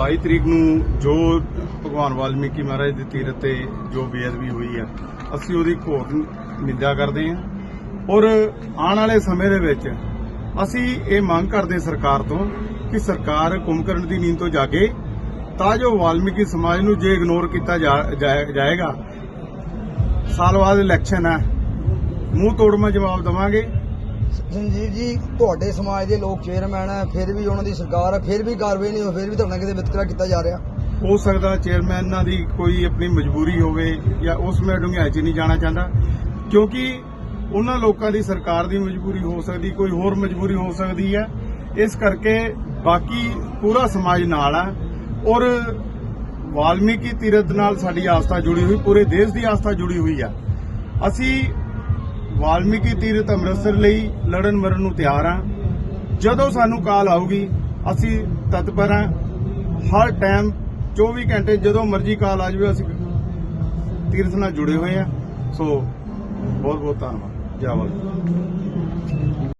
27 ਤਰੀਕ ਨੂੰ ਜੋ ਭਗਵਾਨ ਵਾਲਮੀਕੀ ਮਹਾਰਾਜ ਦੇ ਤੀਰਥ ਤੇ ਜੋ ਬੇਅਦਬੀ ਹੋਈ ਆ, ਅਸੀਂ ਉਹਦੀ ਘੋਰ ਨਿੰਦਾ ਕਰਦੇ ਹਾਂ। ਔਰ ਆਉਣ ਵਾਲੇ ਸਮੇਂ ਦੇ ਵਿੱਚ ਅਸੀਂ ਇਹ ਮੰਗ ਕਰਦੇ ਸਰਕਾਰ ਤੋਂ ਕਿ ਸਰਕਾਰ ਕੁੰਭਕਰਨ ਦੀ ਨੀਂਦ ਤੋਂ ਜਾਗੇ ਤਾਂ ਜੋ ਵਾਲਮੀਕੀ ਸਮਾਜ ਨੂੰ ਜੇ ਇਗਨੋਰ ਕੀਤਾ ਜਾਏਗਾ। ਸਾਲ ਬਾਅਦ ਇਲੈਕਸ਼ਨ ਹੈ ਮੂੰਹ ਤੋੜ ਮੈਂ ਜਵਾਬ ਦਵਾਂਗੇ। ਸੰਜੀਵ ਜੀ, ਤੁਹਾਡੇ ਸਮਾਜ ਦੇ ਲੋਕ ਚੇਅਰਮੈਨ ਹੈ ਫਿਰ ਵੀ ਉਹਨਾਂ ਦੀ ਸਰਕਾਰ ਹੈ ਫਿਰ ਵੀ ਕਾਰਵਾਈ ਨਹੀਂ ਹੋ, ਫਿਰ ਵੀ ਤੁਹਾਡੇ ਕਿਤੇ ਵਿਤਕਰਾ ਕੀਤਾ ਜਾ ਰਿਹਾ। ਹੋ ਸਕਦਾ ਚੇਅਰਮੈਨਾਂ ਦੀ ਕੋਈ ਆਪਣੀ ਮਜਬੂਰੀ ਹੋਵੇ ਜਾਂ ਉਸ ਮੈਂ ਡੂੰਘਾਈ 'ਚ ਨਹੀਂ ਜਾਣਾ ਚਾਹੁੰਦਾ, ਕਿਉਂਕਿ ਉਹਨਾਂ ਲੋਕਾਂ ਦੀ ਸਰਕਾਰ ਦੀ ਮਜਬੂਰੀ ਹੋ ਸਕਦੀ, ਕੋਈ ਹੋਰ ਮਜਬੂਰੀ ਹੋ ਸਕਦੀ ਹੈ ਇਸ ਕਰਕੇ ਬਾਕੀ ਪੂਰਾ ਸਮਾਜ ਨਾਲ ਹੈ ਔਰ ਵਾਲਮੀਕੀ ਤੀਰਥ ਨਾਲ ਸਾਡੀ ਆਸਥਾ ਜੁੜੀ ਹੋਈ, ਪੂਰੇ ਦੇਸ਼ ਦੀ ਆਸਥਾ ਜੁੜੀ ਹੋਈ ਆ। ਅਸੀਂ ਵਾਲਮੀਕੀ ਤੀਰਥ ਅੰਮ੍ਰਿਤਸਰ ਲਈ ਲੜਨ ਮਰਨ ਨੂੰ ਤਿਆਰ ਹਾਂ ਜਦੋਂ ਸਾਨੂੰ ਕਾਲ ਆਊਗੀ, ਅਸੀਂ ਤਤਪਰ ਹਾਂ ਹਰ ਟਾਈਮ 24 ਘੰਟੇ ਜਦੋਂ ਮਰਜ਼ੀ ਕਾਲ ਆ ਜਾਵੇ, ਅਸੀਂ ਤੀਰਥ ਨਾਲ ਜੁੜੇ ਹੋਏ ਆ। ਸੋ ਬਹੁਤ ਬਹੁਤ ਧੰਨਵਾਦ। ਜੈ ਵਾਲਮੀਕੀ।